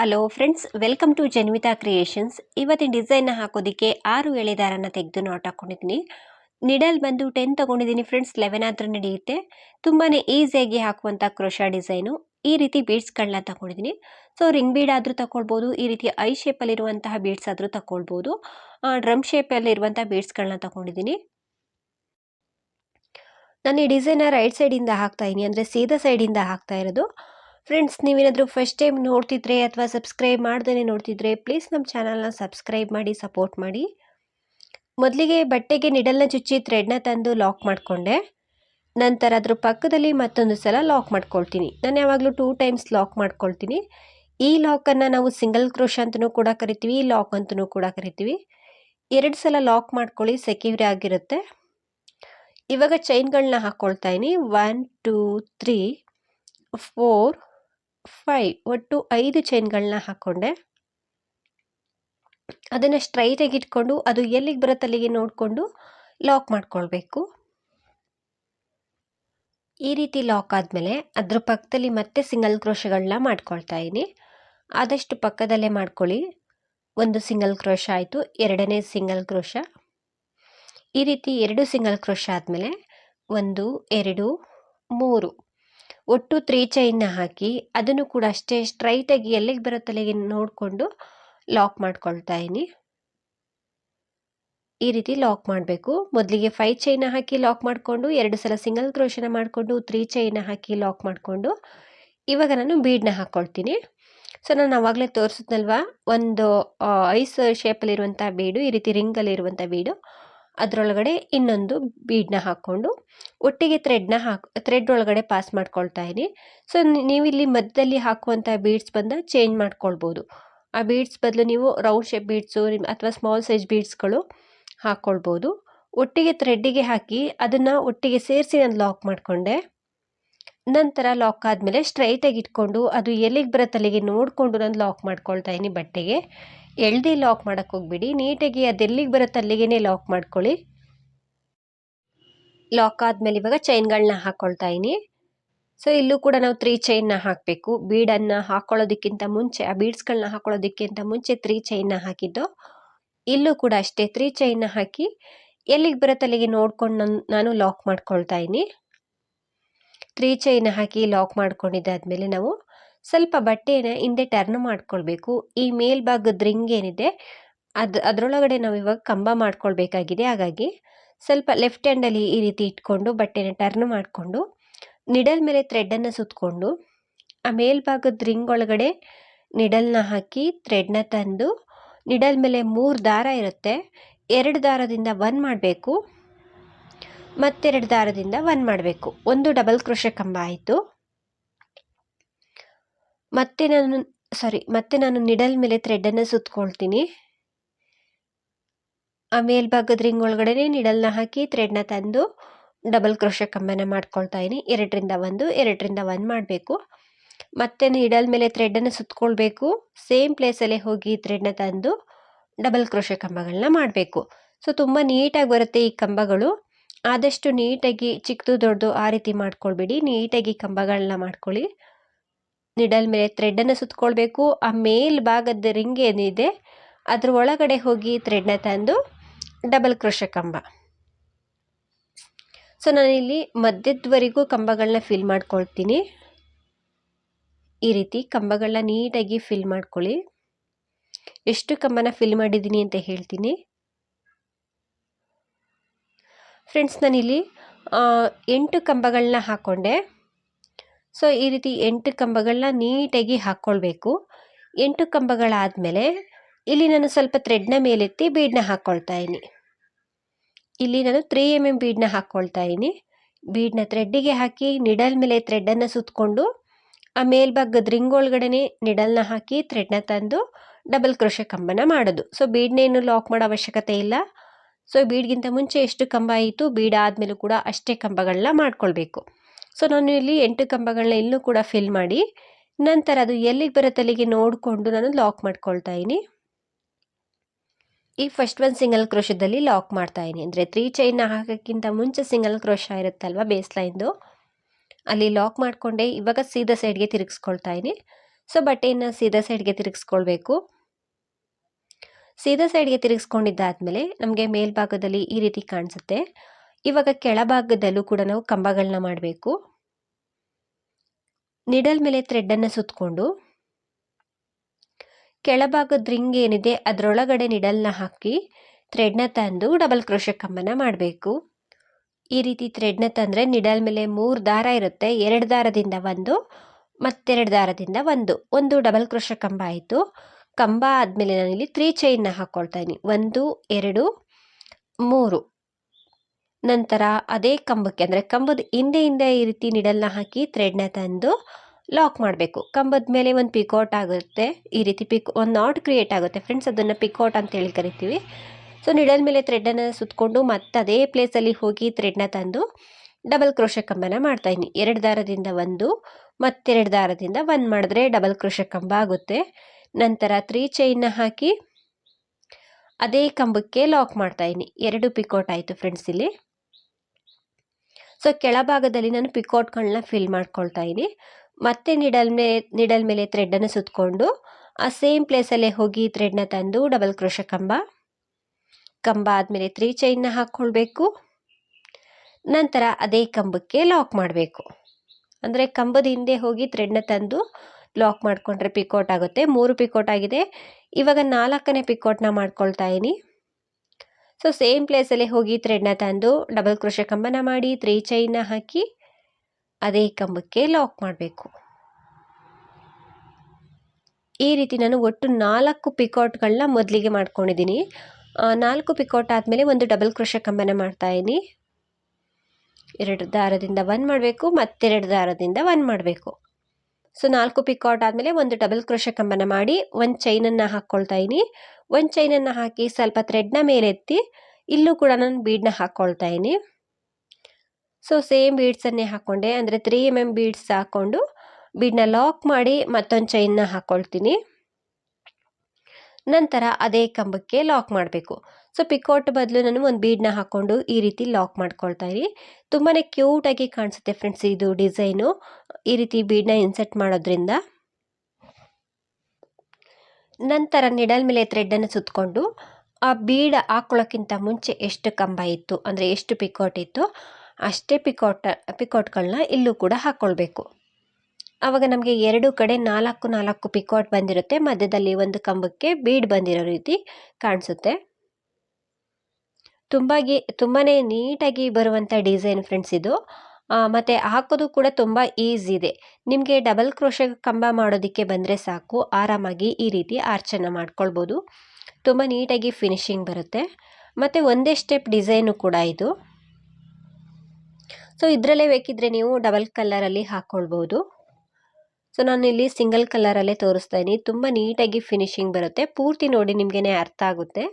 Hello friends welcome to Janvitha creations ಇವತ್ತಿನ ಡಿಸೈನ್ನ ಹಾಕೋದಕ್ಕೆ ಆರು ಎಳೆ ತೆಗೆದು ನಾಟ್ ಹಾಕೊಂಡಿದ್ದೀನಿ ನಿಡಲ್ ಬಂದು ಟೆನ್ ತೊಗೊಂಡಿದ್ದೀನಿ ಫ್ರೆಂಡ್ಸ್ ಲೆವೆನ್ ಆದ್ರೂ ನಡೆಯುತ್ತೆ ತುಂಬಾ ಈಸಿಯಾಗಿ ಹಾಕುವಂಥ ಕ್ರೋಶಾ ಡಿಸೈನು ಈ ರೀತಿ ಬೀಡ್ಸ್ಗಳನ್ನ ತಗೊಂಡಿದ್ದೀನಿ ಸೊ ರಿಂಗ್ ಬೀಡ್ ಆದರೂ ತಗೊಳ್ಬೋದು ಈ ರೀತಿ ಐ ಶೇಪಲ್ಲಿರುವಂತಹ ಬೀಡ್ಸ್ ಆದರೂ ತಗೊಳ್ಬೋದು ಡ್ರಮ್ ಶೇಪಲ್ಲಿರುವಂಥ ಬೀಡ್ಸ್ಗಳನ್ನ ತಗೊಂಡಿದ್ದೀನಿ ನಾನು ಈ ಡಿಸೈನ ರೈಟ್ ಸೈಡಿಂದ ಹಾಕ್ತಾಯಿದ್ದೀನಿ ಅಂದರೆ ಸೀದಾ ಸೈಡಿಂದ ಹಾಕ್ತಾ ಇರೋದು. ಫ್ರೆಂಡ್ಸ್ ನೀವೇನಾದರೂ ಫಸ್ಟ್ ಟೈಮ್ ನೋಡ್ತಿದ್ರೆ ಅಥವಾ ಸಬ್ಸ್ಕ್ರೈಬ್ ಮಾಡ್ದೇ ನೋಡ್ತಿದ್ರೆ ಪ್ಲೀಸ್ ನಮ್ಮ ಚಾನಲ್ನ ಸಬ್ಸ್ಕ್ರೈಬ್ ಮಾಡಿ ಸಪೋರ್ಟ್ ಮಾಡಿ. ಮೊದಲಿಗೆ ಬಟ್ಟೆಗೆ ನಿಡಲ್ನ ಚುಚ್ಚಿ ಥ್ರೆಡ್ನ ತಂದು ಲಾಕ್ ಮಾಡಿಕೊಂಡೆ. ನಂತರ ಅದ್ರ ಪಕ್ಕದಲ್ಲಿ ಮತ್ತೊಂದು ಸಲ ಲಾಕ್ ಮಾಡ್ಕೊಳ್ತೀನಿ. ನಾನು ಯಾವಾಗಲೂ ಟೂ ಟೈಮ್ಸ್ ಲಾಕ್ ಮಾಡ್ಕೊಳ್ತೀನಿ. ಈ ಲಾಕನ್ನು ನಾವು ಸಿಂಗಲ್ ಕ್ರೋಶ ಅಂತಲೂ ಕೂಡ ಕರಿತೀವಿ, ಈ ಲಾಕ್ ಅಂತಲೂ ಕೂಡ ಕರಿತೀವಿ. ಎರಡು ಸಲ ಲಾಕ್ ಮಾಡ್ಕೊಳ್ಳಿ, ಸೆಕ್ಯೂರಿ ಆಗಿರುತ್ತೆ. ಇವಾಗ ಚೈನ್ಗಳನ್ನ ಹಾಕ್ಕೊಳ್ತಾ ಇದ್ದೀನಿ. One two three four five ಒಟ್ಟು ಐದು ಚೈನ್ಗಳನ್ನ ಹಾಕ್ಕೊಂಡೆ ಅದನ್ನು ಸ್ಟ್ರೈಟಾಗಿ ಇಟ್ಕೊಂಡು ಅದು ಎಲ್ಲಿಗೆ ಬರುತ್ತೆ ಅಲ್ಲಿಗೆ ನೋಡಿಕೊಂಡು ಲಾಕ್ ಮಾಡ್ಕೊಳ್ಬೇಕು. ಈ ರೀತಿ ಲಾಕ್ ಆದಮೇಲೆ ಅದ್ರ ಪಕ್ಕದಲ್ಲಿ ಮತ್ತೆ ಸಿಂಗಲ್ ಕ್ರೋಶಗಳನ್ನ ಮಾಡ್ಕೊಳ್ತಾ ಇದ್ದೀನಿ. ಆದಷ್ಟು ಪಕ್ಕದಲ್ಲೇ ಮಾಡ್ಕೊಳ್ಳಿ. ಒಂದು ಸಿಂಗಲ್ ಕ್ರೋಶ ಆಯಿತು, ಎರಡನೇ ಸಿಂಗಲ್ ಕ್ರೋಶ ಈ ರೀತಿ ಎರಡು ಸಿಂಗಲ್ ಕ್ರೋಶ ಆದಮೇಲೆ ಒಂದು, ಎರಡು, ಮೂರು. ಒಟ್ಟು ತ್ರೀ ಚೈನ್ನ ಹಾಕಿ ಅದನ್ನು ಕೂಡ ಅಷ್ಟೇ ಸ್ಟ್ರೈಟಾಗಿ ಎಲ್ಲಿಗೆ ಬರುತ್ತೆ ಅಲ್ಲಿಗೆ ನೋಡಿಕೊಂಡು ಲಾಕ್ ಮಾಡ್ಕೊಳ್ತಾ ಇದ್ದೀನಿ ಈ ರೀತಿ ಲಾಕ್ ಮಾಡಬೇಕು. ಮೊದಲಿಗೆ ಫೈವ್ ಚೈನ ಹಾಕಿ ಲಾಕ್ ಮಾಡಿಕೊಂಡು, ಎರಡು ಸಲ ಸಿಂಗಲ್ ಕ್ರೋಶನ ಮಾಡಿಕೊಂಡು ತ್ರೀ ಚೈನ ಹಾಕಿ ಲಾಕ್ ಮಾಡಿಕೊಂಡು, ಇವಾಗ ನಾನು ಬೀಡನ್ನ ಹಾಕ್ಕೊಳ್ತೀನಿ ಸೊ ನಾನು ಆವಾಗಲೇ ತೋರಿಸಿದ್ನಲ್ವ, ಒಂದು ಐಸ್ ಶೇಪಲ್ಲಿರುವಂಥ ಬೀಡು ಈ ರೀತಿ ರಿಂಗಲ್ಲಿರುವಂಥ ಬೀಡು ಅದರೊಳಗಡೆ ಇನ್ನೊಂದು ಬೀಡ್ನ ಹಾಕ್ಕೊಂಡು ಒಟ್ಟಿಗೆ ಥ್ರೆಡ್ನ ಹಾಕ್ ಥ್ರೆಡ್ ಒಳಗಡೆ ಪಾಸ್ ಮಾಡ್ಕೊಳ್ತಾ ಇದ್ದೀನಿ. ಸೊ ನೀವು ಇಲ್ಲಿ ಮಧ್ಯದಲ್ಲಿ ಹಾಕುವಂಥ ಬೀಡ್ಸ್ ಬಂದ ಚೇಂಜ್ ಮಾಡ್ಕೊಳ್ಬೋದು. ಆ ಬೀಡ್ಸ್ ಬದಲು ನೀವು ರೌಂಡ್ ಶೇಪ್ ಬೀಡ್ಸು ಅಥವಾ ಸ್ಮಾಲ್ ಸೈಜ್ ಬೀಡ್ಸ್ಗಳು ಹಾಕ್ಕೊಳ್ಬೋದು ಒಟ್ಟಿಗೆ ಥ್ರೆಡ್ಡಿಗೆ ಹಾಕಿ ಅದನ್ನು ಒಟ್ಟಿಗೆ ಸೇರಿಸಿ ನಾನು ಲಾಕ್ ಮಾಡಿಕೊಂಡೆ. ನಂತರ ಲಾಕ್ ಆದಮೇಲೆ ಸ್ಟ್ರೈಟಾಗಿ ಇಟ್ಕೊಂಡು ಅದು ಎಲ್ಲಿಗೆ ಬರುತ್ತೆ ಅಲ್ಲಿಗೆ ನೋಡಿಕೊಂಡು ನಾನು ಲಾಕ್ ಮಾಡ್ಕೊಳ್ತಾ ಇದ್ದೀನಿ ಬಟ್ಟೆಗೆ. ಎಳ್ದಿ ಲಾಕ್ ಮಾಡೋಕ್ಕೆ ಹೋಗ್ಬಿಡಿ. ನೀಟಾಗಿ ಅದೆಲ್ಲಿಗೆ ಬರುತ್ತೆ ಅಲ್ಲಿಗೇ ಲಾಕ್ ಮಾಡ್ಕೊಳ್ಳಿ. ಲಾಕ್ ಆದಮೇಲೆ ಇವಾಗ ಚೈನ್ಗಳನ್ನ ಹಾಕ್ಕೊಳ್ತಾ ಇನಿ ಸೊ, ಇಲ್ಲೂ ಕೂಡ ನಾವು ತ್ರೀ ಚೈನ್ನ ಹಾಕಬೇಕು. ಬೀಡನ್ನು ಹಾಕ್ಕೊಳ್ಳೋದಕ್ಕಿಂತ ಮುಂಚೆ, ಆ ಬೀಡ್ಸ್ಗಳನ್ನ ಹಾಕ್ಕೊಳ್ಳೋದಕ್ಕಿಂತ ಮುಂಚೆ ತ್ರೀ ಚೈನ್ನ ಹಾಕಿದ್ದು. ಇಲ್ಲೂ ಕೂಡ ಅಷ್ಟೇ ತ್ರೀ ಚೈನ್ನ ಹಾಕಿ ಎಲ್ಲಿಗೆ ಬರುತ್ತೆ ಅಲ್ಲಿಗೆ ನೋಡ್ಕೊಂಡು ನಾನು ಲಾಕ್ ಮಾಡ್ಕೊಳ್ತಾ ಇನಿ ತ್ರೀ ಚೈನ್ ಹಾಕಿ ಲಾಕ್ ಮಾಡ್ಕೊಂಡಿದ್ದಾದಮೇಲೆ ನಾವು ಸ್ವಲ್ಪ ಬಟ್ಟೆನ ಹಿಂದೆ ಟರ್ನ್ ಮಾಡ್ಕೊಳ್ಬೇಕು. ಈ ಮೇಲ್ಭಾಗದ ರಿಂಗ್ ಏನಿದೆ, ಅದು, ಅದರೊಳಗಡೆ ನಾವು ಇವಾಗ ಕಂಬ ಮಾಡ್ಕೊಳ್ಬೇಕಾಗಿದೆ. ಹಾಗಾಗಿ ಸ್ವಲ್ಪ ಲೆಫ್ಟ್ ಹ್ಯಾಂಡಲ್ಲಿ ಈ ರೀತಿ ಇಟ್ಕೊಂಡು ಬಟ್ಟೆನ ಟರ್ನ್ ಮಾಡಿಕೊಂಡು ನಿಡಲ್ ಮೇಲೆ ಥ್ರೆಡನ್ನು ಸುತ್ತಕೊಂಡು ಆ ಮೇಲ್ಭಾಗದ ರಿಂಗ್ ಒಳಗಡೆ ನಿಡಲ್ನ ಹಾಕಿ ಥ್ರೆಡ್ನ ತಂದು ನಿಡಲ್ ಮೇಲೆ ಮೂರು ದಾರ ಇರುತ್ತೆ. ಎರಡು ದಾರದಿಂದ ಒನ್ ಮಾಡಬೇಕು. ಮತ್ತೆರಡು ದಾರದಿಂದ ಒನ್ ಮಾಡಬೇಕು. ಒಂದು ಡಬಲ್ ಕ್ರೋಶ ಕಂಬ ಆಯಿತು. ಮತ್ತೆ ನಾನು ಸಾರಿ ಮತ್ತೆ ನಾನು ನಿಡಲ್ ಮೇಲೆ ಥ್ರೆಡನ್ನು ಸುತ್ಕೊಳ್ತೀನಿ. ಆ ಮೇಲ್ಭಾಗದ ರಿಂಗ್ ಒಳಗಡೆ ನಿಡಲ್ನ ಹಾಕಿ ಥ್ರೆಡ್ನ ತಂದು ಡಬಲ್ ಕ್ರೋಶ ಕಂಬನ ಮಾಡ್ಕೊಳ್ತಾ ಇದ್ದೀನಿ. ಎರಡರಿಂದ ಒಂದು ಎರಡರಿಂದ ಒಂದು ಮಾಡಬೇಕು. ಮತ್ತೆ ನಿಡಲ್ ಮೇಲೆ ಥ್ರೆಡನ್ನು ಸುತ್ಕೊಳ್ಬೇಕು. ಸೇಮ್ ಪ್ಲೇಸಲ್ಲೇ ಹೋಗಿ ಥ್ರೆಡ್ನ ತಂದು ಡಬಲ್ ಕ್ರೋಶ ಕಂಬಗಳನ್ನ ಮಾಡಬೇಕು. ಸೊ ತುಂಬ ನೀಟಾಗಿ ಬರುತ್ತೆ ಈ ಕಂಬಗಳು. ಆದಷ್ಟು ನೀಟಾಗಿ ಚಿಕ್ಕದು ದೊಡ್ಡದು ಆ ರೀತಿ ಮಾಡ್ಕೊಳ್ಬೇಡಿ. ನೀಟಾಗಿ ಕಂಬಗಳನ್ನ ಮಾಡ್ಕೊಳ್ಳಿ. ನಿಡಲ್ ಮೇಲೆ ಥ್ರೆಡನ್ನು ಸುತ್ತಕೊಳ್ಬೇಕು ಆ ಮೇಲ್ ಭಾಗದ ರಿಂಗ್ ಏನಿದೆ, ಅದ್ರ ಒಳಗಡೆ ಹೋಗಿ ಥ್ರೆಡ್ನ ತಂದು ಡಬಲ್ ಕ್ರೋಶ ಕಂಬ. ಸೊ ನಾನಿಲ್ಲಿ ಮಧ್ಯದವರೆಗೂ ಕಂಬಗಳನ್ನ ಫಿಲ್ ಮಾಡ್ಕೊಳ್ತೀನಿ. ಈ ರೀತಿ ಕಂಬಗಳನ್ನ ನೀಟಾಗಿ ಫಿಲ್ ಮಾಡ್ಕೊಳ್ಳಿ. ಎಷ್ಟು ಕಂಬನ ಫಿಲ್ ಮಾಡಿದ್ದೀನಿ ಅಂತ ಹೇಳ್ತೀನಿ. ಫ್ರೆಂಡ್ಸ್ ನಾನಿಲ್ಲಿ ಎಂಟು ಕಂಬಗಳನ್ನ ಹಾಕ್ಕೊಂಡೆ ಸೊ ಈ ರೀತಿ ಎಂಟು ಕಂಬಗಳನ್ನ ನೀಟಾಗಿ ಹಾಕ್ಕೊಳ್ಬೇಕು ಎಂಟು ಕಂಬಗಳಾದಮೇಲೆ ಇಲ್ಲಿ ನಾನು ಸ್ವಲ್ಪ ಥ್ರೆಡ್ನ ಮೇಲೆತ್ತಿ ಬೀಡನ್ನ ಹಾಕ್ಕೊಳ್ತಾ ಇದ್ದೀನಿ. ಇಲ್ಲಿ ನಾನು ತ್ರೀ ಎಂ ಎಂ ಬೀಡನ್ನ ಹಾಕ್ಕೊಳ್ತಾ ಇದ್ದೀನಿ. ಬೀಡನ್ನ ಥ್ರೆಡ್ಡಿಗೆ ಹಾಕಿ ನಿಡಲ್ ಮೇಲೆ ಥ್ರೆಡ್ಡನ್ನು ಸುತ್ತಕೊಂಡು ಆ ಮೇಲ್ಭಾಗದ ರಿಂಗ್ ಒಳಗಡೆನೆ ನಿಡಲ್ನ ಹಾಕಿ ಥ್ರೆಡ್ನ ತಂದು ಡಬಲ್ ಕ್ರೋಶ ಕಂಬನ ಮಾಡೋದು. ಸೊ ಬೀಡ್ನೇನು ಲಾಕ್ ಮಾಡೋ ಅವಶ್ಯಕತೆ ಇಲ್ಲ. ಸೊ ಬೀಡ್ಗಿಂತ ಮುಂಚೆ ಎಷ್ಟು ಕಂಬ ಆಯಿತು? ಬೀಡ್ ಕೂಡ ಅಷ್ಟೇ ಕಂಬಗಳನ್ನ ಮಾಡ್ಕೊಳ್ಬೇಕು. ಸೊ ನಾನು ಇಲ್ಲಿ ಎಂಟು ಕಂಬಗಳನ್ನ ಇಲ್ಲೂ ಕೂಡ ಫಿಲ್ ಮಾಡಿ, ನಂತರ ಅದು ಎಲ್ಲಿಗೆ ಬರುತ್ತೆ ಅಲ್ಲಿಗೆ ನೋಡಿಕೊಂಡು ನಾನು ಲಾಕ್ ಮಾಡ್ಕೊಳ್ತಾ ಇದ್ದೀನಿ. ಈ ಫಸ್ಟ್ ಒಂದು ಸಿಂಗಲ್ ಕ್ರೋಶದಲ್ಲಿ ಲಾಕ್ ಮಾಡ್ತಾ ಇದ್ದೀನಿ. ಅಂದರೆ ತ್ರೀ ಚೈನ್ನ ಹಾಕೋಕ್ಕಿಂತ ಮುಂಚೆ ಸಿಂಗಲ್ ಕ್ರೋಶ ಇರುತ್ತಲ್ವ ಬೇಸ್ ಲೈನ್ದು ಅಲ್ಲಿ ಲಾಕ್ ಮಾಡಿಕೊಂಡೆ, ಇವಾಗ ಸೀದಾ ಸೈಡ್ಗೆ ತಿರುಗಿಸ್ಕೊಳ್ತಾ ಇದ್ದೀನಿ. ಸೊ ಬಟ್ಟೆಯನ್ನು ಸೀದಾ ಸೈಡ್ಗೆ ತಿರುಗಿಸ್ಕೊಳ್ಬೇಕು. ಸೀದಾ ಸೈಡ್ಗೆ ತಿರುಗಿಸ್ಕೊಂಡಿದ್ದಾದ್ಮೇಲೆ ನಮಗೆ ಮೇಲ್ಭಾಗದಲ್ಲಿ ಈ ರೀತಿ ಕಾಣಿಸುತ್ತೆ. ಇವಾಗ ಕೆಳಭಾಗದಲ್ಲೂ ಕೂಡ ನಾವು ಕಂಬಗಳನ್ನ ಮಾಡಬೇಕು. ನಿಡಲ್ ಮೇಲೆ ಥ್ರೆಡ್ಡನ್ನು ಸುತ್ತಕೊಂಡು ಕೆಳಭಾಗದ ರಿಂಗ್ ಏನಿದೆ ಅದರೊಳಗಡೆ ನಿಡಲ್ನ ಹಾಕಿ ಥ್ರೆಡ್ನ ತಂದು ಡಬಲ್ ಕ್ರೋಶ ಕಂಬನ ಮಾಡಬೇಕು. ಈ ರೀತಿ ಥ್ರೆಡ್ನ ತಂದರೆ ನಿಡಲ್ ಮೇಲೆ ಮೂರು ದಾರ ಇರುತ್ತೆ. ಎರಡು ದಾರದಿಂದ ಒಂದು, ಮತ್ತೆರಡು ದಾರದಿಂದ ಒಂದು. ಒಂದು ಡಬಲ್ ಕ್ರೋಶ ಕಂಬ ಆಯಿತು. ಕಂಬ ಆದಮೇಲೆ ನಾನಿಲ್ಲಿ ತ್ರೀ ಚೈನ್ನ ಹಾಕ್ಕೊಳ್ತಾ ಇದ್ದೀನಿ ಒಂದು, ಎರಡು, ಮೂರು. ನಂತರ ಅದೇ ಕಂಬಕ್ಕೆ, ಅಂದರೆ ಕಂಬದ ಹಿಂದೆ ಹಿಂದೆ ಈ ರೀತಿ ನಿಡಲ್ನ ಹಾಕಿ ಥ್ರೆಡ್ನ ತಂದು ಲಾಕ್ ಮಾಡಬೇಕು. ಕಂಬದ ಮೇಲೆ ಒಂದು ಪಿಕೌಟ್ ಆಗುತ್ತೆ. ಈ ರೀತಿ ಪಿಕ್ ಒಂದು ನಾಟ್ ಕ್ರಿಯೇಟ್ ಆಗುತ್ತೆ. ಫ್ರೆಂಡ್ಸ್ ಅದನ್ನು ಪಿಕೌಟ್ ಅಂತೇಳಿ ಕರಿತೀವಿ. ಸೊ ನಿಡಲ್ ಮೇಲೆ ಥ್ರೆಡನ್ನು ಸುತ್ತಕೊಂಡು ಮತ್ತೆ ಅದೇ ಪ್ಲೇಸಲ್ಲಿ ಹೋಗಿ ಥ್ರೆಡ್ನ ತಂದು ಡಬಲ್ ಕ್ರೋಶ ಕಂಬನ ಮಾಡ್ತಾಯಿದ್ದೀನಿ ಎರಡು ದಾರದಿಂದ ಒಂದು, ಮತ್ತೆರಡು ದಾರದಿಂದ ಒಂದು ಮಾಡಿದ್ರೆ ಡಬಲ್ ಕ್ರೋಶ ಕಂಬ ಆಗುತ್ತೆ. ನಂತರ ತ್ರೀ ಚೈನ್ನ ಹಾಕಿ ಅದೇ ಕಂಬಕ್ಕೆ ಲಾಕ್ ಮಾಡ್ತಾಯಿದ್ದೀನಿ ಎರಡು ಪಿಕೋಟ್ ಆಯಿತು ಫ್ರೆಂಡ್ಸ್ ಇಲ್ಲಿ. ಸೊ ಕೆಳಭಾಗದಲ್ಲಿ ನಾನು ಪಿಕೋಟ್ಗಳನ್ನ ಫಿಲ್ ಮಾಡ್ಕೊಳ್ತಾ ಇದ್ದೀನಿ. ಮತ್ತೆ ನಿಡಲ್ ಮೇ ನಿಡಲ್ ಮೇಲೆ ಥ್ರೆಡ್ಡನ್ನು ಸುತ್ತಕೊಂಡು ಆ ಸೇಮ್ ಪ್ಲೇಸಲ್ಲೇ ಹೋಗಿ ಥ್ರೆಡ್ನ ತಂದು ಡಬಲ್ ಕ್ರೋಶ ಕಂಬ. ಕಂಬ ಆದಮೇಲೆ ತ್ರೀ ಚೈನ್ನ ಹಾಕ್ಕೊಳ್ಬೇಕು. ನಂತರ ಅದೇ ಕಂಬಕ್ಕೆ ಲಾಕ್ ಮಾಡಬೇಕು. ಅಂದರೆ ಕಂಬದ ಹಿಂದೆ ಹೋಗಿ ಥ್ರೆಡ್ನ ತಂದು ಲಾಕ್ ಮಾಡಿಕೊಂಡ್ರೆ ಪಿಕೋಟ್ ಆಗುತ್ತೆ. ಮೂರು ಪಿಕೋಟ್ ಆಗಿದೆ. ಇವಾಗ ನಾಲ್ಕನೇ ಪಿಕೋಟ್ನ ಮಾಡ್ಕೊಳ್ತಾ ಇದ್ದೀನಿ. ಸೊ ಸೇಮ್ ಪ್ಲೇಸಲ್ಲೇ ಹೋಗಿ ಥ್ರೆಡ್ನ ತಂದು ಡಬಲ್ ಕ್ರೋಶ ಕಂಬನ ಮಾಡಿ ತ್ರೀ ಚೈನ್ನ ಹಾಕಿ ಅದೇ ಕಂಬಕ್ಕೆ ಲಾಕ್ ಮಾಡಬೇಕು. ಈ ರೀತಿ ನಾನು ಒಟ್ಟು ನಾಲ್ಕು ಪಿಕೌಟ್ಗಳನ್ನ ಮೊದಲಿಗೆ ಮಾಡ್ಕೊಂಡಿದ್ದೀನಿ. ನಾಲ್ಕು ಪಿಕಾಟ್ ಆದಮೇಲೆ ಒಂದು ಡಬಲ್ ಕ್ರೋಶ ಕಂಬನ ಮಾಡ್ತಾಯಿದ್ದೀನಿ ಎರಡು ದಾರದಿಂದ ಒನ್ ಮಾಡಬೇಕು, ಮತ್ತೆರಡು ದಾರದಿಂದ ಒನ್ ಮಾಡಬೇಕು. ಸೊ ನಾಲ್ಕು ಪಿಕಾಟ್ ಆದಮೇಲೆ ಒಂದು ಡಬಲ್ ಕ್ರೋಶ ಕಂಬನ ಮಾಡಿ, ಒಂದು ಚೈನನ್ನು ಹಾಕ್ಕೊಳ್ತಾ ಇದ್ದೀನಿ ಒಂದು ಚೈನನ್ನು ಹಾಕಿ ಸ್ವಲ್ಪ ಥ್ರೆಡ್ನ ಮೇಲೆತ್ತಿ ಇಲ್ಲೂ ಕೂಡ ನಾನು ಬೀಡನ್ನ ಹಾಕ್ಕೊಳ್ತಾ ಇದ್ದೀನಿ ಸೊ ಸೇಮ್ ಬೀಡ್ಸನ್ನೇ ಹಾಕ್ಕೊಂಡೆ ಅಂದರೆ ತ್ರೀ ಎಂ ಎಂ ಬೀಡ್ಸ್ ಹಾಕ್ಕೊಂಡು ಬೀಡನ್ನ ಲಾಕ್ ಮಾಡಿ ಮತ್ತೊಂದು ಚೈನ್ನ ಹಾಕ್ಕೊಳ್ತೀನಿ ನಂತರ ಅದೇ ಕಂಬಕ್ಕೆ ಲಾಕ್ ಮಾಡಬೇಕು. ಸೊ ಪಿಕೋಟ್ ಬದಲು ನಾನು ಒಂದು ಬೀಡನ್ನ ಹಾಕ್ಕೊಂಡು ಈ ರೀತಿ ಲಾಕ್ ಮಾಡ್ಕೊಳ್ತಾ ಇರಿ. ತುಂಬಾ ಕ್ಯೂಟಾಗಿ ಕಾಣಿಸುತ್ತೆ ಫ್ರೆಂಡ್ಸ್ ಇದು ಡಿಸೈನು ಈ ರೀತಿ ಬೀಡ್ನ ಇನ್ಸೆಟ್ ಮಾಡೋದ್ರಿಂದ. ನಂತರ ನಿಡಲ್ ಮೇಲೆ ಥ್ರೆಡ್ಡನ್ನು ಸುತ್ತಕೊಂಡು ಆ ಬೀಡ ಹಾಕ್ಕೊಳ್ಳೋಕ್ಕಿಂತ ಮುಂಚೆ ಎಷ್ಟು ಕಂಬ ಇತ್ತು, ಅಂದರೆ ಎಷ್ಟು ಪಿಕೋಟ್ ಇತ್ತು, ಅಷ್ಟೇ ಪಿಕೋಟ್ ಪಿಕೋಟ್ಗಳನ್ನ ಇಲ್ಲೂ ಕೂಡ ಹಾಕ್ಕೊಳ್ಬೇಕು ಆವಾಗ ನಮಗೆ ಎರಡು ಕಡೆ ನಾಲ್ಕು ನಾಲ್ಕು ಪಿಕೋಟ್ ಬಂದಿರುತ್ತೆ. ಮಧ್ಯದಲ್ಲಿ ಒಂದು ಕಂಬಕ್ಕೆ ಬೀಡ್ ಬಂದಿರೋ ರೀತಿ ಕಾಣಿಸುತ್ತೆ. ತುಂಬಾಗಿ ತುಂಬಾ ನೀಟಾಗಿ ಬರುವಂಥ ಡಿಸೈನ್ ಫ್ರೆಂಡ್ಸ್ ಇದು. ಮತ್ತು ಹಾಕೋದು ಕೂಡ ತುಂಬ ಈಸಿ ಇದೆ. ನಿಮಗೆ ಡಬಲ್ ಕ್ರೋಶ ಕಂಬ ಮಾಡೋದಕ್ಕೆ ಬಂದರೆ ಸಾಕು. ಆರಾಮಾಗಿ ಈ ರೀತಿ ಆರ್ಚನ್ನು ಮಾಡ್ಕೊಳ್ಬೋದು. ತುಂಬ ನೀಟಾಗಿ ಫಿನಿಶಿಂಗ್ ಬರುತ್ತೆ. ಮತ್ತು ಒಂದೇ ಸ್ಟೆಪ್ ಡಿಸೈನು ಕೂಡ ಇದು. ಸೊ, ಇದರಲ್ಲೇ ಬೇಕಿದ್ರೆ ನೀವು ಡಬಲ್ ಕಲ್ಲರಲ್ಲಿ ಹಾಕ್ಕೊಳ್ಬೋದು ಸೊ, ನಾನು ಇಲ್ಲಿ ಸಿಂಗಲ್ ಕಲ್ಲರಲ್ಲೇ ತೋರಿಸ್ತಾ ಇದ್ದೀನಿ ತುಂಬ ನೀಟಾಗಿ ಫಿನಿಶಿಂಗ್ ಬರುತ್ತೆ. ಪೂರ್ತಿ ನೋಡಿ ನಿಮಗೇನೆ ಅರ್ಥ ಆಗುತ್ತೆ.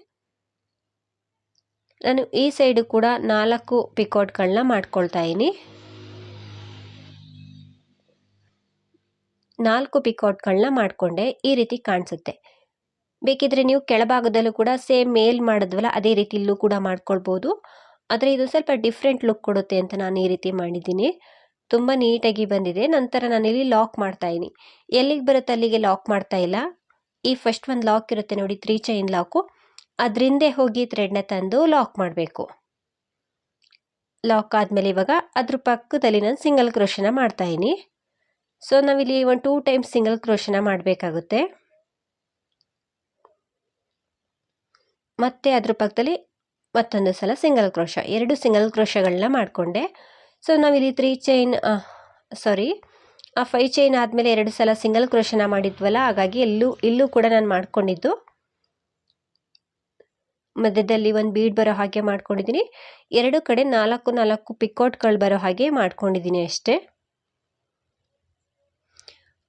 ನಾನು ಈ ಸೈಡು ಕೂಡ ನಾಲ್ಕು ಪಿಕೋಟ್ಗಳನ್ನ ಮಾಡ್ಕೊಳ್ತಾ ಇದ್ದೀನಿ. ನಾಲ್ಕು ಪಿಕೋಟ್ಗಳನ್ನ ಮಾಡಿಕೊಂಡೆ, ಈ ರೀತಿ ಕಾಣಿಸುತ್ತೆ. ಬೇಕಿದ್ರೆ ನೀವು ಕೆಳಭಾಗದಲ್ಲೂ ಕೂಡ ಸೇಮ್ ಮೇಲ್ ಮಾಡಿದ್ವಲ್ಲ, ಅದೇ ರೀತಿ ಇಲ್ಲೂ ಕೂಡ ಮಾಡ್ಕೊಳ್ಬೋದು. ಆದರೆ ಇದು ಸ್ವಲ್ಪ ಡಿಫ್ರೆಂಟ್ ಲುಕ್ ಕೊಡುತ್ತೆ ಅಂತ ನಾನು ಈ ರೀತಿ ಮಾಡಿದ್ದೀನಿ. ತುಂಬ ನೀಟಾಗಿ ಬಂದಿದೆ. ನಂತರ ನಾನಿಲ್ಲಿ ಲಾಕ್ ಮಾಡ್ತಾ ಇದ್ದೀನಿ. ಎಲ್ಲಿಗೆ ಬರುತ್ತೆ ಅಲ್ಲಿಗೆ ಲಾಕ್ ಮಾಡ್ತಾ ಇಲ್ಲ. ಈ ಫಸ್ಟ್ ಒಂದು ಲಾಕ್ ಇರುತ್ತೆ ನೋಡಿ, ತ್ರೀ ಚೈನ್ ಲಾಕು. ಅದರಿಂದೇ ಹೋಗಿ ಥ್ರೆಡ್ನ ತಂದು ಲಾಕ್ ಮಾಡಬೇಕು. ಲಾಕ್ ಆದಮೇಲೆ ಇವಾಗ ಅದ್ರ ಪಕ್ಕದಲ್ಲಿ ನಾನು ಸಿಂಗಲ್ ಕ್ರೋಶನ ಮಾಡ್ತಾಯಿದ್ದೀನಿ ಸೊ ನಾವಿಲ್ಲಿ ಒಂದು ಟೂ ಟೈಮ್ಸ್ ಸಿಂಗಲ್ ಕ್ರೋಶನ ಮಾಡಬೇಕಾಗುತ್ತೆ. ಮತ್ತೆ ಅದ್ರ ಪಕ್ಕದಲ್ಲಿ ಮತ್ತೊಂದು ಸಲ ಸಿಂಗಲ್ ಕ್ರೋಶ ಎರಡು ಸಿಂಗಲ್ ಕ್ರೋಶಗಳನ್ನ ಮಾಡಿಕೊಂಡೆ. ಸೊ ನಾವಿಲ್ಲಿ ತ್ರೀ ಚೈನ್ ಸಾರಿ ಆ ಫೈ ಚೈನ್ ಆದಮೇಲೆ ಎರಡು ಸಲ ಸಿಂಗಲ್ ಕ್ರೋಶನ ಮಾಡಿದ್ವಲ್ಲ, ಹಾಗಾಗಿ ಎಲ್ಲೂ, ಇಲ್ಲೂ ಕೂಡ ನಾನು ಮಾಡ್ಕೊಂಡಿದ್ದು. ಮಧ್ಯದಲ್ಲಿ ಒಂದು ಬೀಡ್ ಬರೋ ಹಾಗೆ ಮಾಡ್ಕೊಂಡಿದ್ದೀನಿ ಎರಡು ಕಡೆ ನಾಲ್ಕು ನಾಲ್ಕು ಪಿಕೋಟ್ಗಳು ಬರೋ ಹಾಗೆ ಮಾಡ್ಕೊಂಡಿದ್ದೀನಿ ಅಷ್ಟೇ.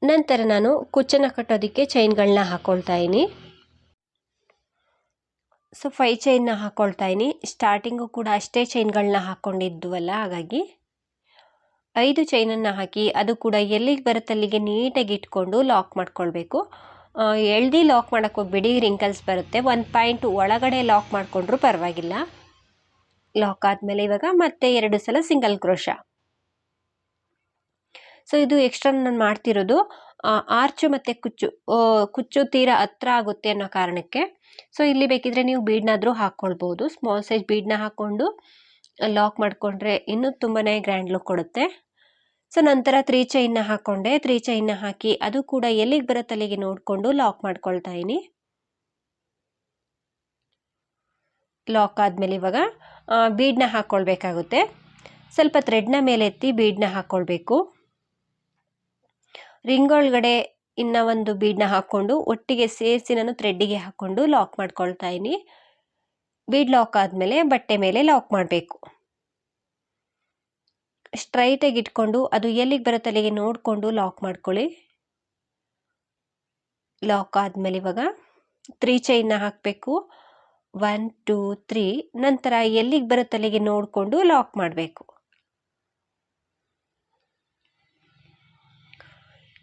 ನಂತರ ನಾನು ಕುಚ್ಚನ್ನು ಕಟ್ಟೋದಕ್ಕೆ ಚೈನ್ಗಳನ್ನ ಹಾಕ್ಕೊಳ್ತಾ ಇದ್ದೀನಿ. ಸೊ ಫೈ ಚೈನ್ನ ಹಾಕ್ಕೊಳ್ತಾ ಇದ್ದೀನಿ. ಸ್ಟಾರ್ಟಿಂಗು ಕೂಡ ಅಷ್ಟೇ ಚೈನ್ಗಳನ್ನ ಹಾಕ್ಕೊಂಡಿದ್ದುವಲ್ಲ ಹಾಗಾಗಿ. ಐದು ಚೈನನ್ನು ಹಾಕಿ ಅದು ಕೂಡ ಎಲ್ಲಿಗೆ ಬರುತ್ತಲ್ಲಿಗೆ ನೀಟಾಗಿ ಇಟ್ಕೊಂಡು ಲಾಕ್ ಮಾಡ್ಕೊಳ್ಬೇಕು. ಎಳ್ದು ಲಾಕ್ ಮಾಡೋಕ್ಕೆ ಹೋಗ್ಬಿಡಿ ರಿಂಕಲ್ಸ್ ಬರುತ್ತೆ. ಒಂದು ಪಾಯಿಂಟ್ ಒಳಗಡೆ ಲಾಕ್ ಮಾಡಿಕೊಂಡ್ರೂ ಪರವಾಗಿಲ್ಲ. ಲಾಕ್ ಆದಮೇಲೆ ಇವಾಗ ಮತ್ತೆ ಎರಡು ಸಲ ಸಿಂಗಲ್ ಕ್ರೋಶ ಸೊ ಇದು ಎಕ್ಸ್ಟ್ರಾ ನಾನು ಮಾಡ್ತಿರೋದು. ಆರ್ಚು ಮತ್ತು ಕುಚ್ಚು ಕುಚ್ಚು ತೀರ ಹತ್ರ ಆಗುತ್ತೆ ಅನ್ನೋ ಕಾರಣಕ್ಕೆ. ಸೊ ಇಲ್ಲಿ ಬೇಕಿದ್ರೆ ನೀವು ಬೀಡ್ನಾದರೂ ಹಾಕ್ಕೊಳ್ಬೋದು ಸ್ಮಾಲ್ ಸೈಜ್ ಬೀಡ್ನ ಹಾಕ್ಕೊಂಡು ಲಾಕ್ ಮಾಡಿಕೊಂಡ್ರೆ ಇನ್ನೂ ತುಂಬಾ ಗ್ರ್ಯಾಂಡ್ ಲುಕ್ ಕೊಡುತ್ತೆ. ಸೊ, ನಂತರ ತ್ರೀ ಚೈನ್ನ ಹಾಕ್ಕೊಂಡೆ ತ್ರೀ ಚೈನ್ನ ಹಾಕಿ ಅದು ಕೂಡ ಎಲ್ಲಿಗೆ ಬರುತ್ತೆ ಅಲ್ಲಿಗೆ ನೋಡಿಕೊಂಡು ಲಾಕ್ ಮಾಡ್ಕೊಳ್ತಾ ಇದ್ದೀನಿ ಲಾಕ್ ಆದಮೇಲೆ ಇವಾಗ ಬೀಡನ್ನ ಹಾಕ್ಕೊಳ್ಬೇಕಾಗುತ್ತೆ ಸ್ವಲ್ಪ ಥ್ರೆಡ್ನ ಮೇಲೆ ಎತ್ತಿ ಬೀಡನ್ನ ಹಾಕ್ಕೊಳ್ಬೇಕು ರಿಂಗ್ ಒಳಗಡೆ ಇನ್ನು ಒಂದು ಬೀಡನ್ನ ಹಾಕ್ಕೊಂಡು ಒಟ್ಟಿಗೆ ಸೇರಿಸಿ ನಾನು ಥ್ರೆಡ್ಡಿಗೆ ಹಾಕ್ಕೊಂಡು ಲಾಕ್ ಮಾಡ್ಕೊಳ್ತಾ ಇದ್ದೀನಿ ಬೀಡ್ ಲಾಕ್ ಆದಮೇಲೆ ಬಟ್ಟೆ ಮೇಲೆ ಲಾಕ್ ಮಾಡಬೇಕು. ಸ್ಟ್ರೈಟಾಗಿ ಇಟ್ಕೊಂಡು ಅದು ಎಲ್ಲಿಗೆ ಬರುತ್ತೆ ಅಲ್ಲಿಗೆ ನೋಡಿಕೊಂಡು ಲಾಕ್ ಮಾಡ್ಕೊಳ್ಳಿ. ಲಾಕ್ ಆದಮೇಲೆ ಇವಾಗ ತ್ರೀ ಚೈನ್ನ ಹಾಕಬೇಕು. ಒನ್ ಟೂ ತ್ರೀ ನಂತರ ಎಲ್ಲಿಗೆ ಬರುತ್ತೆ ಅಲ್ಲಿಗೆ ನೋಡಿಕೊಂಡು ಲಾಕ್ ಮಾಡಬೇಕು.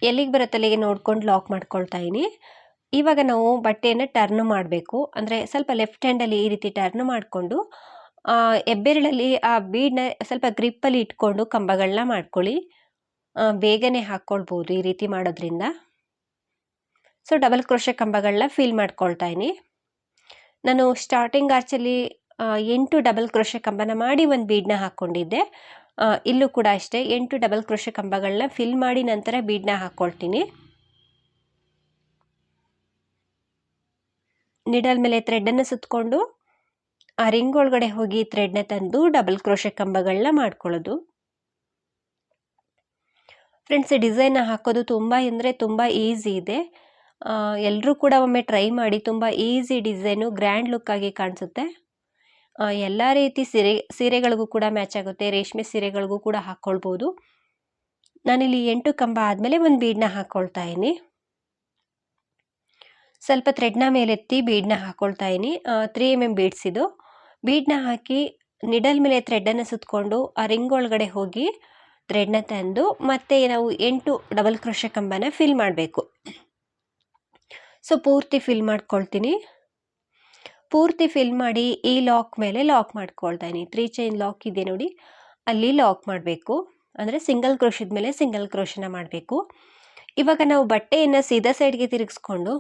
ಎಲ್ಲಿಗೆ ಬರುತ್ತೆ ಅಲ್ಲಿಗೆ ನೋಡ್ಕೊಂಡು ಲಾಕ್ ಮಾಡ್ಕೊಳ್ತಾ ಇದ್ದೀನಿ ಇವಾಗ ನಾವು ಬಟ್ಟೆಯನ್ನು ಟರ್ನ್ ಮಾಡಬೇಕು. ಅಂದರೆ ಸ್ವಲ್ಪ ಲೆಫ್ಟ್ ಹ್ಯಾಂಡಲ್ಲಿ ಈ ರೀತಿ ಟರ್ನ್ ಮಾಡಿಕೊಂಡು ಹೆಬ್ಬೆರಳಲ್ಲಿ ಆ ಬೀಡನ್ನ ಸ್ವಲ್ಪ ಗ್ರಿಪ್ಪಲ್ಲಿ ಇಟ್ಕೊಂಡು ಕಂಬಗಳನ್ನ ಮಾಡ್ಕೊಳ್ಳಿ. ಬೇಗನೆ ಹಾಕ್ಕೊಳ್ಬೋದು ಈ ರೀತಿ ಮಾಡೋದ್ರಿಂದ. ಸೊ, ಡಬಲ್ ಕ್ರೋಶೆ ಕಂಬಗಳನ್ನ ಫಿಲ್ ಮಾಡ್ಕೊಳ್ತಾ ಇನಿ. ನಾನು ಸ್ಟಾರ್ಟಿಂಗ್ ಆರ್ಚಲ್ಲಿ ಎಂಟು ಡಬಲ್ ಕ್ರೋಶೆ ಕಂಬನ ಮಾಡಿ ಒಂದು ಬೀಡನ್ನ ಹಾಕ್ಕೊಂಡಿದ್ದೆ. ಇಲ್ಲೂ ಕೂಡ ಅಷ್ಟೇ, ಎಂಟು ಡಬಲ್ ಕ್ರೋಶೆ ಕಂಬಗಳನ್ನ ಫಿಲ್ ಮಾಡಿ ನಂತರ ಬೀಡನ್ನ ಹಾಕ್ಕೊಳ್ತೀನಿ. ನಿಡಲ್ ಮೇಲೆ ಥ್ರೆಡನ್ನು ಸುತ್ತಕೊಂಡು ಆ ರಿಂಗ್ ಒಳಗಡೆ ಹೋಗಿ ಥ್ರೆಡ್ನ ತಂದು ಡಬಲ್ ಕ್ರೋಶೆ ಕಂಬಗಳನ್ನ ಮಾಡ್ಕೊಳ್ಳೋದು. ಫ್ರೆಂಡ್ಸ್ ಡಿಸೈನ್ನ ಹಾಕೋದು ತುಂಬ ಅಂದರೆ ತುಂಬ ಈಸಿ ಇದೆ. ಎಲ್ಲರೂ ಕೂಡ ಒಮ್ಮೆ ಟ್ರೈ ಮಾಡಿ ತುಂಬ ಈಸಿ ಡಿಸೈನು ಗ್ರ್ಯಾಂಡ್ ಲುಕ್ ಆಗಿ ಕಾಣಿಸುತ್ತೆ. ಎಲ್ಲ ರೀತಿ ಸೀರೆ, ಸೀರೆಗಳಿಗೂ ಕೂಡ ಮ್ಯಾಚ್ ಆಗುತ್ತೆ. ರೇಷ್ಮೆ ಸೀರೆಗಳಿಗೂ ಕೂಡ ಹಾಕ್ಕೊಳ್ಬೋದು ನಾನಿಲ್ಲಿ ಎಂಟು ಕಂಬ ಆದಮೇಲೆ ಒಂದು ಬೀಡನ್ನ ಹಾಕ್ಕೊಳ್ತಾ ಇದ್ದೀನಿ. ಸ್ವಲ್ಪ ಥ್ರೆಡ್ನ ಮೇಲೆತ್ತಿ ಬೀಡನ್ನ ಹಾಕ್ಕೊಳ್ತಾ ಇದ್ದೀನಿ. ತ್ರೀ ಎಂ ಎಂ ಬೀಡ್ಸ್ ಇದು. ಬೀಡನ್ನ ಹಾಕಿ ನಿಡಲ್ ಮೇಲೆ ಥ್ರೆಡ್ಡನ್ನು ಸುತ್ತಕೊಂಡು ಆ ರಿಂಗ್ ಒಳಗಡೆ ಹೋಗಿ ಥ್ರೆಡ್ನ ತಂದು ಮತ್ತೆ ನಾವು ಎಂಟು ಡಬಲ್ ಕ್ರೋಶ ಕಂಬನ ಫಿಲ್ ಮಾಡಬೇಕು. ಸೊ ಪೂರ್ತಿ ಫಿಲ್ ಮಾಡ್ಕೊಳ್ತೀನಿ. ಪೂರ್ತಿ ಫಿಲ್ ಮಾಡಿ ಈ ಲಾಕ್ ಮೇಲೆ ಲಾಕ್ ಮಾಡ್ಕೊಳ್ತಾ ಇದ್ದೀನಿ ತ್ರೀ ಚೈನ್ ಲಾಕ್ ಇದೆ ನೋಡಿ. ಅಲ್ಲಿ ಲಾಕ್ ಮಾಡಬೇಕು. ಅಂದರೆ ಸಿಂಗಲ್ ಕ್ರೋಶದ ಮೇಲೆ ಸಿಂಗಲ್ ಕ್ರೋಶನ ಮಾಡಬೇಕು. ಇವಾಗ ನಾವು ಬಟ್ಟೆಯನ್ನು ಸೀದಾ ಸೈಡ್ಗೆ ತಿರುಗಿಸ್ಕೊಂಡು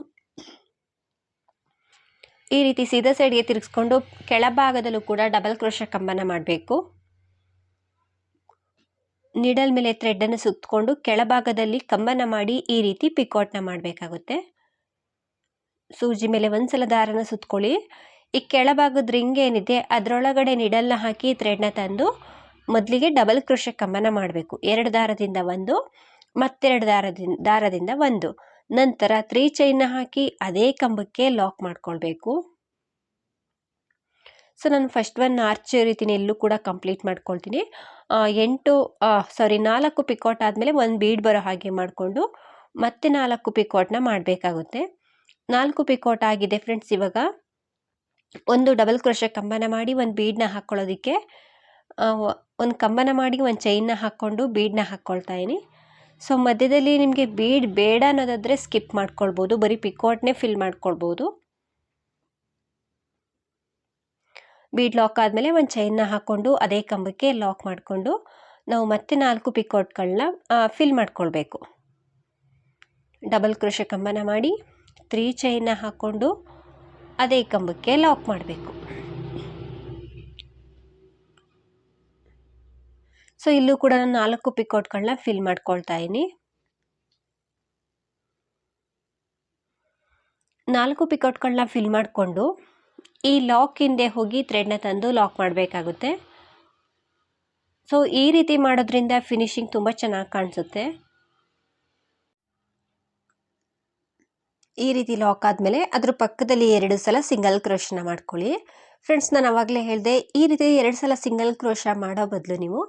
ಈ ರೀತಿ ಸೀದಾ ಸೈಡ್ಗೆ ತಿರುಗಿಸ್ಕೊಂಡು ಕೆಳಭಾಗದಲ್ಲೂ ಕೂಡ ಡಬಲ್ ಕ್ರೋಶ ಕಂಬನ ಮಾಡಬೇಕು. ನಿಡಲ್ ಮೇಲೆ ಥ್ರೆಡ್ಡನ್ನು ಸುತ್ತಕೊಂಡು ಕೆಳಭಾಗದಲ್ಲಿ ಕಂಬನ ಮಾಡಿ ಈ ರೀತಿ ಪಿಕೌಟ್ನ ಮಾಡಬೇಕಾಗುತ್ತೆ. ಸೂಜಿ ಮೇಲೆ ಒಂದ್ಸಲ ದಾರನ ಸುತ್ಕೊಳ್ಳಿ. ಈ ಕೆಳಭಾಗದ ರಿಂಗ್ ಏನಿದೆ, ಅದರೊಳಗಡೆ ನಿಡಲ್ನ ಹಾಕಿ ಥ್ರೆಡ್ನ ತಂದು ಮೊದಲಿಗೆ ಡಬಲ್ ಕ್ರೋಶ ಕಂಬನ ಮಾಡಬೇಕು. ಎರಡು ದಾರದಿಂದ ಒಂದು, ಮತ್ತೆರಡು ದಾರದಿಂದ ದಾರದಿಂದ ಒಂದು. ನಂತರ ತ್ರೀ ಚೈನ್ನ ಹಾಕಿ ಅದೇ ಕಂಬಕ್ಕೆ ಲಾಕ್ ಮಾಡ್ಕೊಳ್ಬೇಕು. ಸೊ, ನಾನು ಫಸ್ಟ್ ಒನ್ ಆರ್ಚ್ ರೀತಿನ ಎಲ್ಲೂ ಕೂಡ ಕಂಪ್ಲೀಟ್ ಮಾಡ್ಕೊಳ್ತೀನಿ. ಎಂಟು ಸಾರಿ, ನಾಲ್ಕು ಪಿಕಾಟ್ ಆದಮೇಲೆ ಒಂದು ಬೀಡ್ ಬರೋ ಹಾಗೆ ಮಾಡಿಕೊಂಡು ಮತ್ತೆ ನಾಲ್ಕು ಪಿಕಾಟ್ನ ಮಾಡಬೇಕಾಗುತ್ತೆ. ನಾಲ್ಕು ಪಿಕಾಟ್ ಆಗಿದೆ ಫ್ರೆಂಡ್ಸ್ ಇವಾಗ. ಒಂದು ಡಬಲ್ ಕ್ರೋಶ ಕಂಬನ ಮಾಡಿ ಒಂದು ಬೀಡನ್ನ ಹಾಕ್ಕೊಳ್ಳೋದಕ್ಕೆ ಒಂದು ಕಂಬನ ಮಾಡಿ ಒಂದು ಚೈನ್ನ ಹಾಕ್ಕೊಂಡು ಬೀಡ್ನ ಹಾಕ್ಕೊಳ್ತಾ ಇದ್ದೀನಿ. ಸೊ ಮಧ್ಯದಲ್ಲಿ ನಿಮಗೆ ಬೀಡ್, ಬೇಡ ಅನ್ನೋದಾದರೆ ಸ್ಕಿಪ್ ಮಾಡ್ಕೊಳ್ಬೋದು. ಬರೀ ಪಿಕಾಟ್ನೇ ಫಿಲ್ ಮಾಡ್ಕೊಳ್ಬೋದು. ಬೀಡ್ ಲಾಕ್ ಆದಮೇಲೆ ಒಂದು ಚೈನ್ನ ಹಾಕ್ಕೊಂಡು ಅದೇ ಕಂಬಕ್ಕೆ ಲಾಕ್ ಮಾಡಿಕೊಂಡು ನಾವು ಮತ್ತೆ ನಾಲ್ಕು ಪಿಕೋಟ್ಗಳನ್ನ ಫಿಲ್ ಮಾಡ್ಕೊಳ್ಬೇಕು. ಡಬಲ್ ಕ್ರೋಶ ಕಂಬನ ಮಾಡಿ ತ್ರೀ ಚೈನ್ನ ಹಾಕ್ಕೊಂಡು ಅದೇ ಕಂಬಕ್ಕೆ ಲಾಕ್ ಮಾಡಬೇಕು. ಸೊ ಇಲ್ಲೂ ಕೂಡ ನಾನು ನಾಲ್ಕು ಪಿಕೌಟ್ಗಳನ್ನ ಫಿಲ್ ಮಾಡ್ಕೊಳ್ತಾ ಇದ್ದೀನಿ. ನಾಲ್ಕು ಪಿಕೌಟ್ಗಳನ್ನ ಫಿಲ್ ಮಾಡಿಕೊಂಡು ಈ ಲಾಕ್ ಹಿಂದೆ ಹೋಗಿ ಥ್ರೆಡ್ನ ತಂದು ಲಾಕ್ ಮಾಡಬೇಕಾಗುತ್ತೆ. ಸೊ ಈ ರೀತಿ ಮಾಡೋದ್ರಿಂದ ಫಿನಿಶಿಂಗ್ ತುಂಬ ಚೆನ್ನಾಗಿ ಕಾಣಿಸುತ್ತೆ. ಈ ರೀತಿ ಲಾಕ್ ಆದಮೇಲೆ ಅದ್ರ ಪಕ್ಕದಲ್ಲಿ ಎರಡು ಸಲ ಸಿಂಗಲ್ ಕ್ರೋಶನ ಮಾಡ್ಕೊಳ್ಳಿ. ಫ್ರೆಂಡ್ಸ್ ನಾನು ಅವಾಗಲೇ ಹೇಳಿದೆ ಈ ರೀತಿ ಎರಡು ಸಲ ಸಿಂಗಲ್ ಕ್ರೋಶ ಮಾಡೋ ಬದಲು ನೀವು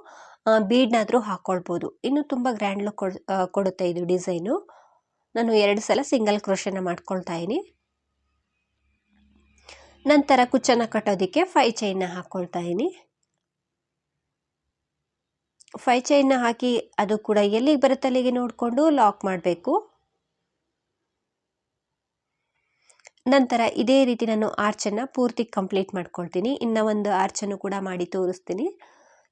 ಬೀಡ್ನಾದರೂ ಹಾಕ್ಕೊಳ್ಬೋದು ಇನ್ನೂ ತುಂಬ ಗ್ರ್ಯಾಂಡ್ ಲುಕ್ ಕೊಡುತ್ತೆ ಇದು ಡಿಸೈನು ನಾನು ಎರಡು ಸಲ ಸಿಂಗಲ್ ಕ್ರೋಶನ ಮಾಡ್ಕೊಳ್ತಾ ಇದ್ದೀನಿ. ನಂತರ ಕುಚ್ಚನ್ನು ಕಟ್ಟೋದಕ್ಕೆ ಫೈ ಚೈನ್ನ ಹಾಕ್ಕೊಳ್ತಾ ಇದ್ದೀನಿ. ಫೈ ಚೈನ್ನ ಹಾಕಿ ಅದು ಕೂಡ ಎಲ್ಲಿಗೆ ಬರುತ್ತೆ ಅಲ್ಲಿಗೆ ನೋಡಿಕೊಂಡು ಲಾಕ್ ಮಾಡಬೇಕು. ನಂತರ ಇದೇ ರೀತಿ ನಾನು ಆರ್ಚನ್ನು ಪೂರ್ತಿ ಕಂಪ್ಲೀಟ್ ಮಾಡ್ಕೊಳ್ತೀನಿ. ಇನ್ನೂ ಒಂದು ಆರ್ಚನ್ನು ಕೂಡ ಮಾಡಿ ತೋರಿಸ್ತೀನಿ.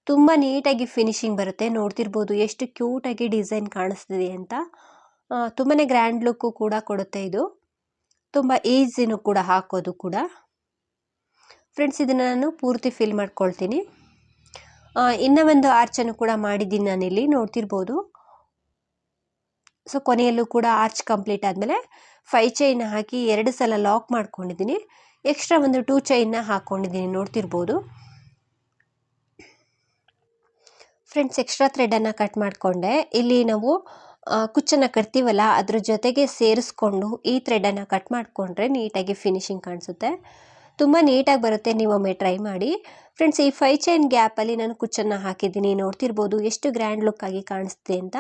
ತುಂಬ ನೀಟಾಗಿ ಫಿನಿಶಿಂಗ್ ಬರುತ್ತೆ. ನೋಡ್ತಿರ್ಬೋದು ಎಷ್ಟು ಕ್ಯೂಟಾಗಿ ಡಿಸೈನ್ ಕಾಣಿಸ್ತಿದೆ ಅಂತ. ತುಂಬಾ ಗ್ರ್ಯಾಂಡ್ ಲುಕ್ಕು ಕೂಡ ಕೊಡುತ್ತೆ ಇದು. ತುಂಬ ಈಸಿನೂ ಕೂಡ ಹಾಕೋದು ಕೂಡ. ಫ್ರೆಂಡ್ಸ್ ಇದನ್ನು ನಾನು ಪೂರ್ತಿ ಫಿಲ್ ಮಾಡ್ಕೊಳ್ತೀನಿ. ಇನ್ನೂ ಒಂದು ಆರ್ಚನ್ನು ಕೂಡ ಮಾಡಿದ್ದೀನಿ ನಾನಿಲ್ಲಿ. ನೋಡ್ತಿರ್ಬೋದು. ಸೊ ಕೊನೆಯಲ್ಲೂ ಕೂಡ ಆರ್ಚ್ ಕಂಪ್ಲೀಟ್ ಆದಮೇಲೆ ಫೈ ಚೈನ್ ಹಾಕಿ ಎರಡು ಸಲ ಲಾಕ್ ಮಾಡ್ಕೊಂಡಿದ್ದೀನಿ. ಎಕ್ಸ್ಟ್ರಾ ಒಂದು ಟೂ ಚೈನ್ನ ಹಾಕ್ಕೊಂಡಿದ್ದೀನಿ ನೋಡ್ತಿರ್ಬೋದು. ಫ್ರೆಂಡ್ಸ್ ಎಕ್ಸ್ಟ್ರಾ ಥ್ರೆಡನ್ನು ಕಟ್ ಮಾಡಿಕೊಂಡೆ. ಇಲ್ಲಿ ನಾವು ಕುಚ್ಚನ್ನು ಕಟ್ತೀವಲ್ಲ, ಅದ್ರ ಜೊತೆಗೆ ಸೇರಿಸ್ಕೊಂಡು ಈ ಥ್ರೆಡನ್ನು ಕಟ್ ಮಾಡಿಕೊಂಡ್ರೆ ನೀಟಾಗಿ ಫಿನಿಶಿಂಗ್ ಕಾಣಿಸುತ್ತೆ. ತುಂಬ ನೀಟಾಗಿ ಬರುತ್ತೆ ನೀವೊಮ್ಮೆ ಟ್ರೈ ಮಾಡಿ. ಫ್ರೆಂಡ್ಸ್ ಈ ಫೈ ಚೈನ್ ಗ್ಯಾಪಲ್ಲಿ ನಾನು ಕುಚ್ಚನ್ನು ಹಾಕಿದ್ದೀನಿ. ನೋಡ್ತಿರ್ಬೋದು ಎಷ್ಟು ಗ್ರ್ಯಾಂಡ್ ಲುಕ್ ಆಗಿ ಕಾಣಿಸ್ತಿದೆ ಅಂತ.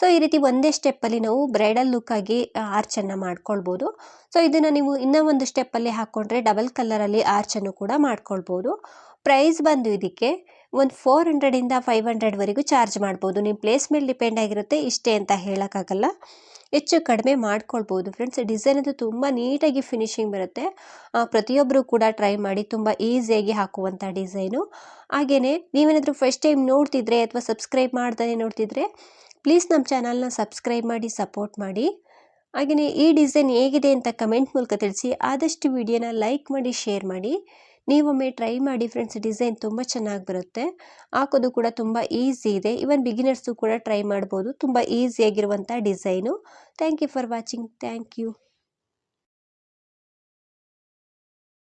ಸೊ ಈ ರೀತಿ ಒಂದೇ ಸ್ಟೆಪ್ಪಲ್ಲಿ ನಾವು ಬ್ರೈಡಲ್ ಲುಕ್ಕಾಗಿ ಆರ್ಚನ್ನು ಮಾಡ್ಕೊಳ್ಬೋದು. ಸೊ ಇದನ್ನು ನೀವು ಇನ್ನೂ ಒಂದು ಸ್ಟೆಪ್ಪಲ್ಲಿ ಹಾಕ್ಕೊಂಡ್ರೆ ಡಬಲ್ ಕಲರಲ್ಲಿ ಆರ್ಚನ್ನು ಕೂಡ ಮಾಡ್ಕೊಳ್ಬೋದು. ಪ್ರೈಸ್ ಬಂದು ಇದಕ್ಕೆ ಒಂದು ಫೋರ್ ಹಂಡ್ರೆಡಿಂದ ಫೈವ್ ಹಂಡ್ರೆಡ್ವರೆಗೂ ಚಾರ್ಜ್ ಮಾಡ್ಬೋದು. ನಿಮ್ಮ ಪ್ಲೇಸ್ ಮೇಲೆ ಡಿಪೆಂಡ್ ಆಗಿರುತ್ತೆ, ಇಷ್ಟೇ ಅಂತ ಹೇಳೋಕ್ಕಾಗಲ್ಲ. ಹೆಚ್ಚು ಕಡಿಮೆ ಮಾಡ್ಕೊಳ್ಬೋದು ಫ್ರೆಂಡ್ಸ್ ಡಿಸೈನ್ ಅದು ತುಂಬ ನೀಟಾಗಿ ಫಿನಿಶಿಂಗ್ ಬರುತ್ತೆ. ಪ್ರತಿಯೊಬ್ಬರು ಕೂಡ ಟ್ರೈ ಮಾಡಿ ತುಂಬ ಈಸಿಯಾಗಿ ಹಾಕುವಂಥ ಡಿಸೈನು ಹಾಗೆಯೇ ನೀವೇನಾದರೂ ಫಸ್ಟ್ ಟೈಮ್ ನೋಡ್ತಿದ್ರೆ ಅಥವಾ ಸಬ್ಸ್ಕ್ರೈಬ್ ಮಾಡ್ತಾನೆ ನೋಡ್ತಿದ್ರೆ ಪ್ಲೀಸ್ ನಮ್ಮ ಚಾನಲ್ನ ಸಬ್ಸ್ಕ್ರೈಬ್ ಮಾಡಿ ಸಪೋರ್ಟ್ ಮಾಡಿ. ಹಾಗೆಯೇ ಈ ಡಿಸೈನ್ ಹೇಗಿದೆ ಅಂತ ಕಮೆಂಟ್ ಮೂಲಕ ತಿಳಿಸಿ. ಆದಷ್ಟು ವಿಡಿಯೋನ ಲೈಕ್ ಮಾಡಿ ಶೇರ್ ಮಾಡಿ. ನೀವೊಮ್ಮೆ ಟ್ರೈ ಮಾಡಿ ಫ್ರೆಂಡ್ಸ್ ಡಿಸೈನ್ ತುಂಬ ಚೆನ್ನಾಗಿ ಬರುತ್ತೆ. ಹಾಕೋದು ಕೂಡ ತುಂಬ ಈಸಿ ಇದೆ. ಇವನ್ ಬಿಗಿನರ್ಸು ಕೂಡ ಟ್ರೈ ಮಾಡ್ಬೋದು. ತುಂಬ ಈಸಿಯಾಗಿರುವಂಥ design thank you for watching thank you